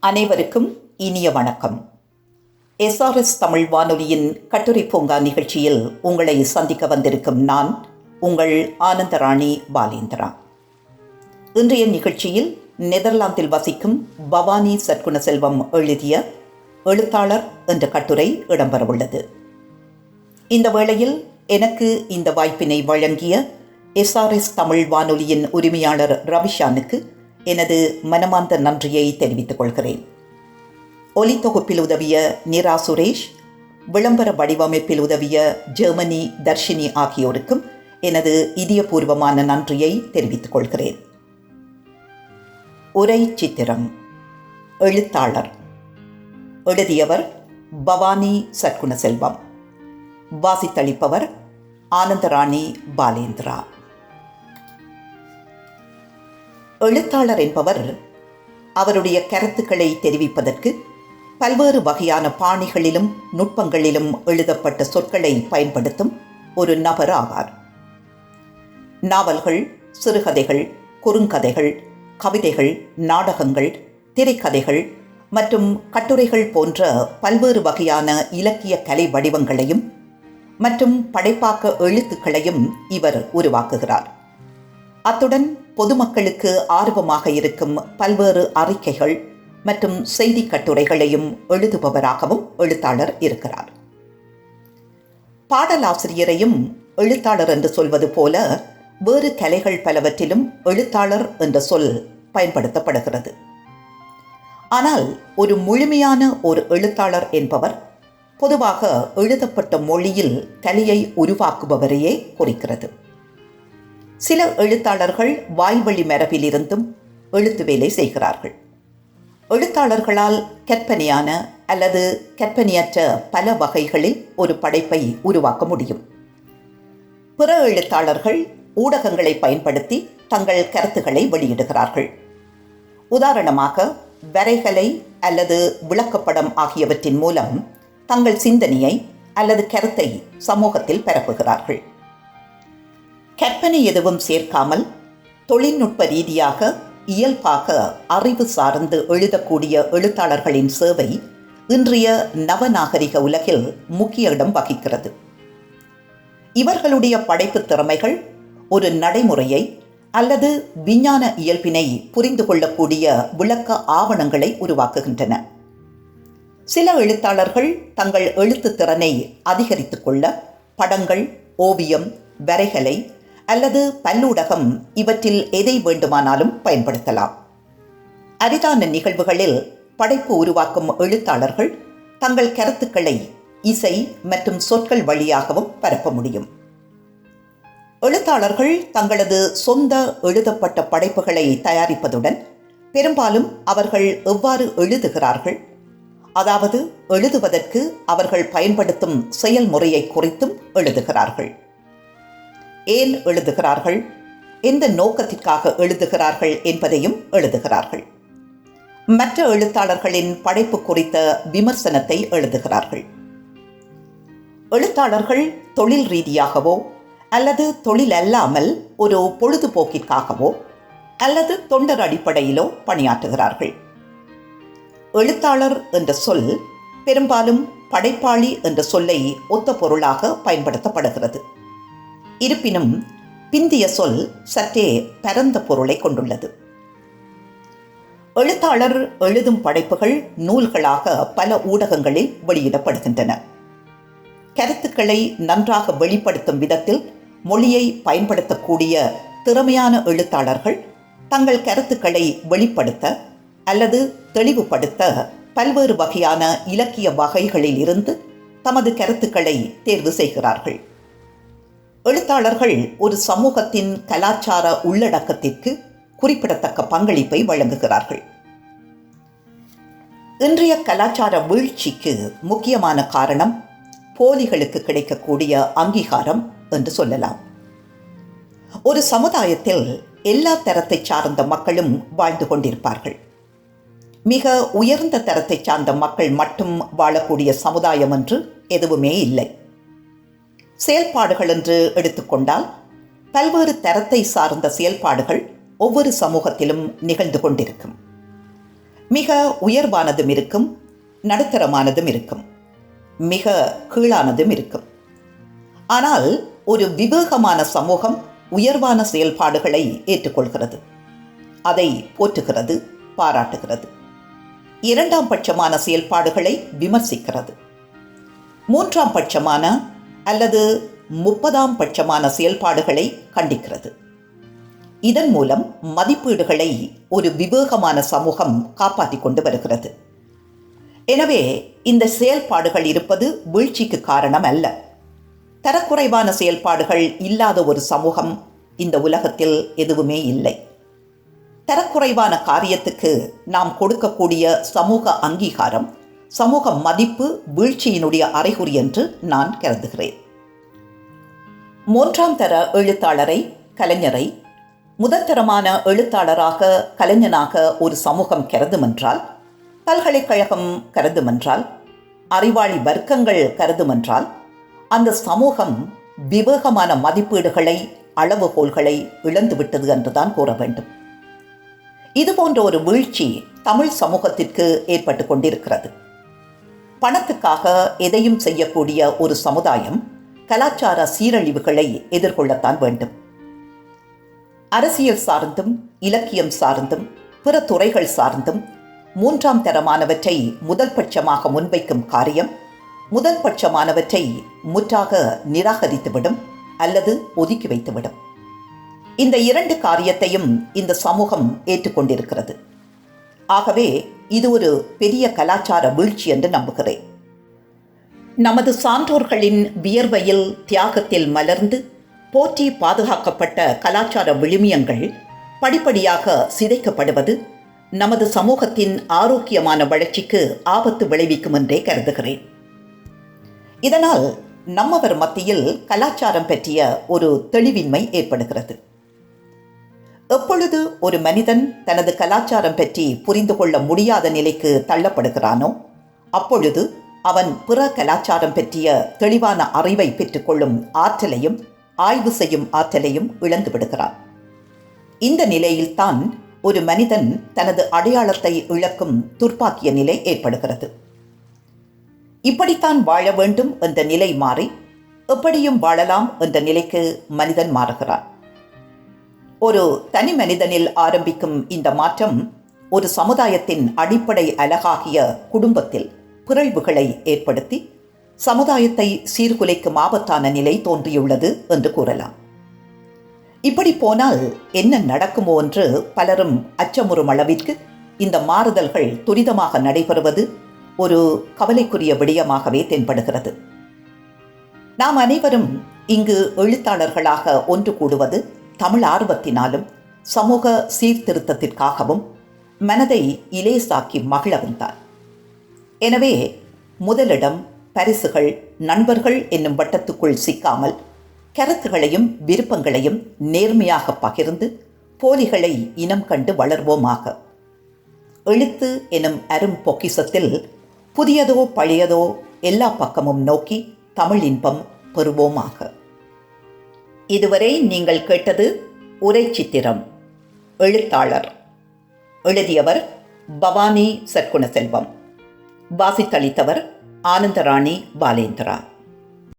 அனைவருக்கும் இனிய வணக்கம். எஸ்ஆர்எஸ் தமிழ் வானொலியின் கட்டுரை பூங்கா நிகழ்ச்சியில் உங்களை சந்திக்க வந்திருக்கும் நான் உங்கள் ஆனந்தராணி பாலேந்திரா. இன்றைய நிகழ்ச்சியில் நெதர்லாந்தில் வசிக்கும் பவானி சற்குணசெல்வம் எழுதிய எழுத்தாளர் என்ற கட்டுரை இடம்பெறவுள்ளது. இந்த வேளையில் எனக்கு இந்த வாய்ப்பினை வழங்கிய எஸ்ஆர்எஸ் தமிழ் வானொலியின் உரிமையாளர் ரவிஷானுக்கு எனது மனமார்ந்த நன்றியை தெரிவித்துக் கொள்கிறேன். ஒலி தொகுப்பில் உதவிய நிரா சுரேஷ் விளம்பர வடிவமைப்பில் உதவிய ஜெர்மனி தர்ஷினி ஆகியோருக்கும் எனது இதயபூர்வமான நன்றியை தெரிவித்துக் கொள்கிறேன். உரை சித்திரம். எழுத்தாளர். எழுதியவர் பவானி சற்குணசெல்வம் வாசித்தளிப்பவர் ஆனந்தராணி பாலேந்திரா. எழுத்தாளர் என்பவர் அவருடைய கருத்துக்களை தெரிவிப்பதற்கு பல்வேறு வகையான பாணிகளிலும் நுட்பங்களிலும் எழுதப்பட்ட சொற்களை பயன்படுத்தும் ஒரு நபர் ஆவார். நாவல்கள் சிறுகதைகள் குறுங்கதைகள் கவிதைகள் நாடகங்கள் திரைக்கதைகள் மற்றும் கட்டுரைகள் போன்ற பல்வேறு வகையான இலக்கிய கலை வடிவங்களையும் மற்றும் படைப்பாக்க எழுத்துக்களையும் இவர் உருவாக்குகிறார். அத்துடன் பொதுமக்களுக்கு ஆர்வமாக இருக்கும் பல்வேறு அறிக்கைகள் மற்றும் செய்தி கட்டுரைகளையும் எழுதுபவராகவும் எழுத்தாளர் இருக்கிறார். பாடலாசிரியரையும் எழுத்தாளர் என்று சொல்வது போல வேறு கலைகள் பலவற்றிலும் எழுத்தாளர் என்ற சொல் பயன்படுத்தப்படுகிறது. ஆனால் ஒரு முழுமையான ஒரு எழுத்தாளர் என்பவர் பொதுவாக எழுதப்பட்ட மொழியில் கலையை உருவாக்குபவரையே குறிக்கிறது. சில எழுத்தாளர்கள் வாய்வழி மரபிலிருந்தும் எழுத்து வேலை செய்கிறார்கள். எழுத்தாளர்களால் கற்பனையான அல்லது கற்பனையற்ற பல வகைகளில் ஒரு படைப்பை உருவாக்க முடியும். பிற எழுத்தாளர்கள் ஊடகங்களை பயன்படுத்தி தங்கள் கருத்துக்களை வெளியிடுகிறார்கள். உதாரணமாக வரைகலை அல்லது விளக்கப்படம் ஆகியவற்றின் மூலம் தங்கள் சிந்தனையை அல்லது கருத்தை சமூகத்தில் பரப்புகிறார்கள். கற்பனை எதுவும் சேர்க்காமல் தொழில்நுட்ப ரீதியாக இயல்பாக அறிவு சார்ந்து எழுதக்கூடிய எழுத்தாளர்களின் சேவை இன்றைய நவநாகரிக உலகில் முக்கிய இடம் வகிக்கிறது. இவர்களுடைய படைப்பு திறமைகள் ஒரு நடைமுறையை அல்லது விஞ்ஞான இயல்பினை புரிந்து கொள்ளக்கூடிய விளக்க ஆவணங்களை உருவாக்குகின்றன. சில எழுத்தாளர்கள் தங்கள் எழுத்து திறனை அதிகரித்துக் கொள்ள படங்கள் ஓவியம் வரைகலை அல்லது பல்லூடகம் இவற்றில் எதை வேண்டுமானாலும் பயன்படுத்தலாம். அரிதான நிகழ்வுகளில் படைப்பு உருவாக்கும் எழுத்தாளர்கள் தங்கள் கருத்துக்களை இசை மற்றும் சொற்கள் வழியாகவும் பரப்ப முடியும். எழுத்தாளர்கள் தங்களது சொந்த எழுதப்பட்ட படைப்புகளை தயாரிப்பதுடன் பெரும்பாலும் அவர்கள் எவ்வாறு எழுதுகிறார்கள்? அதாவது எழுதுவதற்கு அவர்கள் பயன்படுத்தும் செயல்முறையை குறித்தும் எழுதுகிறார்கள். ஏன் எழுதுகிறார்கள்? எந்த நோக்கத்திற்காக எழுதுகிறார்கள் என்பதையும் எழுதுகிறார்கள். மற்ற எழுத்தாளர்களின் படைப்பு குறித்த விமர்சனத்தை எழுதுகிறார்கள். எழுத்தாளர்கள் தொழில் ரீதியாகவோ அல்லது தொழில் அல்லாமல் ஒரு பொழுதுபோக்கிற்காகவோ அல்லது தொண்டர் அடிப்படையிலோ பணியாற்றுகிறார்கள். எழுத்தாளர் என்ற சொல் பெரும்பாலும் படைப்பாளி என்ற சொல்லை ஒத்த பொருளாக பயன்படுத்தப்படுகிறது. இருப்பினும் பிந்திய சொல் சற்றே பரந்த பொருளை கொண்டுள்ளது. எழுத்தாளர் எழுதும் படைப்புகள் நூல்களாக பல ஊடகங்களில் வெளியிடப்படுகின்றன. கருத்துக்களை நன்றாக வெளிப்படுத்தும் விதத்தில் மொழியை பயன்படுத்தக்கூடிய திறமையான எழுத்தாளர்கள் தங்கள் கருத்துக்களை வெளிப்படுத்த அல்லது தெளிவுபடுத்த பல்வேறு வகையான இலக்கிய வகைகளில் இருந்து தமது கருத்துக்களை தேர்வு செய்கிறார்கள். எழுத்தாளர்கள் ஒரு சமூகத்தின் கலாச்சார உள்ளடக்கத்திற்கு குறிப்பிடத்தக்க பங்களிப்பை வழங்குகிறார்கள். இன்றைய கலாச்சார வீழ்ச்சிக்கு முக்கியமான காரணம் போலிகளுக்கு கிடைக்கக்கூடிய அங்கீகாரம் என்று சொல்லலாம். ஒரு சமுதாயத்தில் எல்லா தரத்தை சார்ந்த மக்களும் வாழ்ந்து கொண்டிருப்பார்கள். மிக உயர்ந்த தரத்தை சார்ந்த மக்கள் மட்டும் வாழக்கூடிய சமுதாயம் என்று எதுவுமே இல்லை. செயல்பாடுகள் என்று எடுத்துக்கொண்டால் பல்வேறு தரத்தை சார்ந்த செயல்பாடுகள் ஒவ்வொரு சமூகத்திலும் நிகழ்ந்து கொண்டிருக்கும். மிக உயர்வானதும் இருக்கும் நடுத்தரமானதும் இருக்கும். மிக கீழானதும் இருக்கும். ஆனால் ஒரு விவேகமான சமூகம் உயர்வான செயல்பாடுகளை ஏற்றுக்கொள்கிறது. அதை போற்றுகிறது பாராட்டுகிறது. இரண்டாம் பட்சமான செயல்பாடுகளை விமர்சிக்கிறது. மூன்றாம் பட்சமான அல்லது முப்பதாம் பட்சமான செயல்பாடுகளை கண்டிக்கிறது. இதன் மூலம் மதிப்பீடுகளை ஒரு விவேகமான சமூகம் காப்பாற்றி கொண்டு வருகிறது. எனவே இந்த செயல்பாடுகள் இருப்பது வீழ்ச்சிக்கு காரணம் அல்ல தரக்குறைவான செயல்பாடுகள் இல்லாத ஒரு சமூகம் இந்த உலகத்தில் எதுவுமே இல்லை. தரக்குறைவான காரியத்துக்கு நாம் கொடுக்கக்கூடிய சமூக அங்கீகாரம் சமூக மதிப்பு வீழ்ச்சியினுடைய அறிகுறி என்று நான் கருதுகிறேன். மூன்றாம் தர எழுத்தாளரை கலைஞரை முதற்தரமான எழுத்தாளராக கலைஞனாக ஒரு சமூகம் கருதுமென்றால் பல்கலைக்கழகம் கருதுமென்றால் அறிவாளி வர்க்கங்கள் கருதுமென்றால் அந்த சமூகம் விவேகமான மதிப்பீடுகளை அளவுகோல்களை இழந்துவிட்டது என்றுதான் கூற வேண்டும். இது போன்ற ஒரு வீழ்ச்சி தமிழ் சமூகத்திற்கு ஏற்பட்டு கொண்டிருக்கிறது. பணத்துக்காக எதையும் செய்யக்கூடிய ஒரு சமுதாயம் கலாச்சார சீரழிவுகளை எதிர்கொள்ளத்தான் வேண்டும். அரசியல் சார்ந்தும் இலக்கியம் சார்ந்தும் பிற துறைகள் சார்ந்தும் மூன்றாம் தரமானவற்றை முதல் பட்சமாக முன்வைக்கும் காரியம் முதல் பட்சமானவற்றை முற்றாக நிராகரித்துவிடும் அல்லது ஒதுக்கி வைத்துவிடும். இந்த இரண்டு காரியத்தையும் இந்த சமூகம் ஏற்றுக்கொண்டிருக்கிறது. ஆகவே இது ஒரு பெரிய கலாச்சார வீழ்ச்சி என்று நம்புகிறேன். நமது சான்றோர்களின் வியர்வையில் தியாகத்தில் மலர்ந்து போற்றி பாதுகாக்கப்பட்ட கலாச்சார விழுமியங்கள் படிப்படியாக சிதைக்கப்படுவது நமது சமூகத்தின் ஆரோக்கியமான வளர்ச்சிக்கு ஆபத்து விளைவிக்கும் என்றே கருதுகிறேன். இதனால் நம்மவர் மத்தியில் கலாச்சாரம் பற்றிய ஒரு தெளிவின்மை ஏற்படுகிறது. எப்பொழுது ஒரு மனிதன் தனது கலாச்சாரம் பற்றி புரிந்து கொள்ள முடியாத நிலைக்கு தள்ளப்படுகிறானோ அப்பொழுது அவன் பிற கலாச்சாரம் பற்றிய தெளிவான அறிவை பெற்றுக்கொள்ளும் ஆற்றலையும் ஆய்வு செய்யும் ஆற்றலையும் இழந்து விடுகிறான். இந்த நிலையில்தான் ஒரு மனிதன் தனது அடையாளத்தை இழக்கும் துர்ப்பாக்கிய நிலை ஏற்படுகிறது. இப்படித்தான் வாழ வேண்டும் என்ற நிலை மாறி எப்படியும் வாழலாம் என்ற நிலைக்கு மனிதன் மாறுகிறான். ஒரு தனி மனிதனில் ஆரம்பிக்கும் இந்த மாற்றம் ஒரு சமுதாயத்தின் அடிப்படை அழகாகிய குடும்பத்தில் பிறழ்வுகளை ஏற்படுத்தி சமுதாயத்தை சீர்குலைக்கும் ஆபத்தான நிலை தோன்றியுள்ளது என்று கூறலாம். இப்படி போனால் என்ன நடக்குமோ என்று பலரும் அச்சமுறும் அளவிற்கு இந்த மாறுதல்கள் துரிதமாக நடைபெறுவது ஒரு கவலைக்குரிய விடயமாகவே தென்படுகிறது. நாம் அனைவரும் இங்கு எழுத்தாளர்களாக ஒன்று கூடுவது தமிழ் ஆர்வத்தினாலும் சமூக சீர்திருத்தத்திற்காகவும் மனதை இலேசாக்கி மகிழ வந்தார் எனவே முதலிடம் பரிசுகள் நண்பர்கள் என்னும் வட்டத்துக்குள் சிக்காமல் கருத்துகளையும் விருப்பங்களையும் நேர்மையாக பகிர்ந்து போலிகளை இனம் கண்டு வளர்வோமாக. எழுத்து எனும் அரும் பொக்கிசத்தில் புதியதோ பழையதோ எல்லா பக்கமும் நோக்கி தமிழ் இன்பம் பெறுவோமாக. இதுவரை நீங்கள் கேட்டது உரை சித்திரம். எழுத்தாளர். எழுதியவர் பவானி சற்குணசெல்வம் வாசித்தளித்தவர் ஆனந்தராணி பாலேந்திரா.